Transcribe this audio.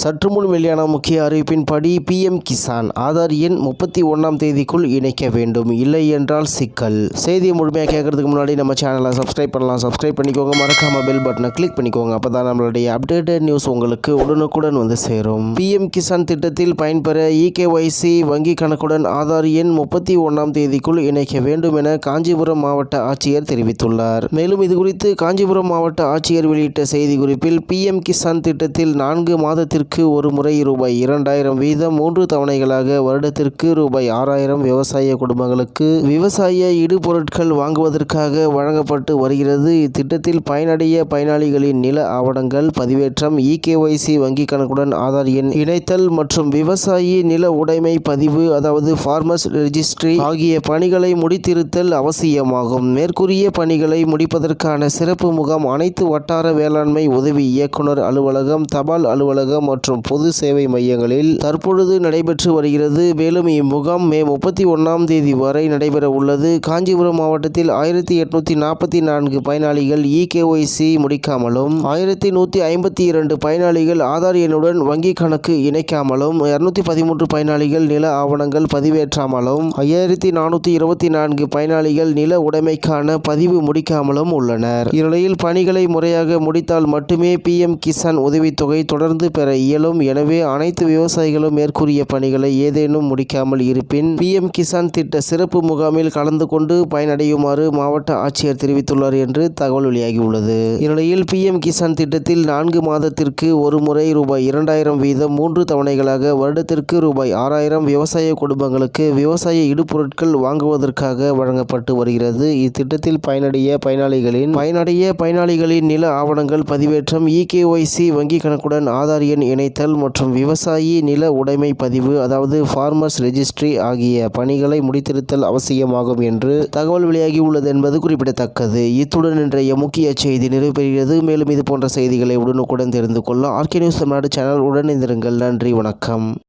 சற்று முன் வெளியான முக்கிய அறிவிப்பின்படி பிஎம் கிசான் ஆதார் எண் முப்பத்தி ஒன்றாம் தேதிக்குள் இணைக்க வேண்டும். இல்லை என்றால் சிக்கல். செய்தியை முழுமையாக கேட்கறதுக்கு முன்னாடி நம்ம சேனலை சப்ஸ்கிரைப் பண்ணலாம். சப்ஸ்கிரைப் பண்ணிக்கோங்க. மறக்காம பெல் பட்டனை கிளிக் பண்ணிக்கோங்க. அப்போ தான் நம்மளுடைய அப்டேட்டட் நியூஸ் உங்களுக்கு உடனுக்குடன் வந்து சேரும். பிஎம் கிசான் திட்டத்தில் பயன்பெற இகேஒய்சி வங்கி கணக்குடன் ஆதார் எண் முப்பத்தி ஒன்றாம் தேதிக்குள் இணைக்க வேண்டும் என காஞ்சிபுரம் மாவட்ட ஆட்சியர் தெரிவித்துள்ளார். மேலும் இது குறித்து காஞ்சிபுரம் மாவட்ட ஆட்சியர் வெளியிட்ட செய்தி குறிப்பில் பிஎம் கிசான் திட்டத்தில் நான்கு மாதத்திற்கு ஒரு முறை ரூபாய் இரண்டாயிரம் வீதம் மூன்று தவணைகளாக வருடத்திற்கு ரூபாய் ஆறாயிரம் விவசாய குடும்பங்களுக்கு விவசாய இடுபொருட்கள் வாங்குவதற்காக வழங்கப்பட்டு வருகிறது. இத்திட்டத்தில் பயனடைய பயனாளிகளின் நில ஆவணங்கள் பதிவேற்றம் இகேஒய்சி வங்கிக் கணக்குடன் ஆதார் எண் இணைத்தல் மற்றும் விவசாயி நில உடைமை பதிவு அதாவது ஃபார்மர்ஸ் ரெஜிஸ்ட்ரி ஆகிய பணிகளை முடித்திருத்தல் அவசியமாகும். மேற்கூறிய பணிகளை முடிப்பதற்கான சிறப்பு முகாம் அனைத்து வட்டார வேளாண்மை உதவி இயக்குனர் அலுவலகம் தபால் அலுவலகம் மற்றும் மற்றும் பொது சேவை மையங்களில் தற்பொழுது நடைபெற்று வருகிறது. மேலும் இம்முகாம் மே முப்பத்தி ஒன்றாம் தேதி வரை நடைபெற உள்ளது. காஞ்சிபுரம் மாவட்டத்தில் ஆயிரத்தி எட்நூத்தி நாற்பத்தி நான்கு பயனாளிகள் இகேஒய்சி முடிக்காமலும் ஆயிரத்தி நூற்றி ஐம்பத்தி இரண்டு பயனாளிகள் ஆதார் எண்ணுடன் வங்கி கணக்கு இணைக்காமலும் இருநூத்தி பதிமூன்று பயனாளிகள் நில ஆவணங்கள் பதிவேற்றாமலும் ஐயாயிரத்தி நானூற்றி இருபத்தி நான்கு பயனாளிகள் நில உடைமைக்கான பதிவு முடிக்காமலும் உள்ளனர். இந்நிலையில் பணிகளை முறையாக முடித்தால் மட்டுமே பிஎம் கிசான் உதவித்தொகை தொடர்ந்து பெற இயலும். எனவே அனைத்து விவசாயிகளும் மேற்கூறிய பணிகளை ஏதேனும் முடிக்காமல் இருப்பின் பிஎம் கிசான் திட்ட சிறப்பு முகாமில் கலந்து கொண்டு பயனடையுமாறு மாவட்ட ஆட்சியர் தெரிவித்துள்ளார் என்று தகவல் வெளியாகியுள்ளது. இந்நிலையில் பிஎம் கிசான் திட்டத்தில் நான்கு மாதத்திற்கு ஒரு முறை ரூபாய் இரண்டாயிரம் வீதம் மூன்று தவணைகளாக வருடத்திற்கு ரூபாய் ஆறாயிரம் விவசாய குடும்பங்களுக்கு விவசாய இடுபொருட்கள் வாங்குவதற்காக வழங்கப்பட்டு வருகிறது. இத்திட்டத்தில் பயனடைய பயனாளிகளின் பயனடைய பயனாளிகளின் நில ஆவணங்கள் பதிவேற்றம் இகேஒய்சி வங்கி கணக்குடன் ஆதார் எண் இணைத்தல் மற்றும் விவசாயி நில உடைமை பதிவு அதாவது ஃபார்மர்ஸ் ரெஜிஸ்ட்ரி ஆகிய பணிகளை முடித்திருத்தல் அவசியமாகும் என்று தகவல் வெளியாகி உள்ளது என்பது குறிப்பிடத்தக்கது. இத்துடன் இன்றைய முக்கிய செய்தி நிறைவு பெறுகிறது மேலும் இது போன்ற செய்திகளை உடனுக்குடன் தெரிந்து கொள்ள ஆர்கே நியூஸ் தமிழ்நாடு சேனல் உடன் இருந்திருங்கள் நன்றி வணக்கம்.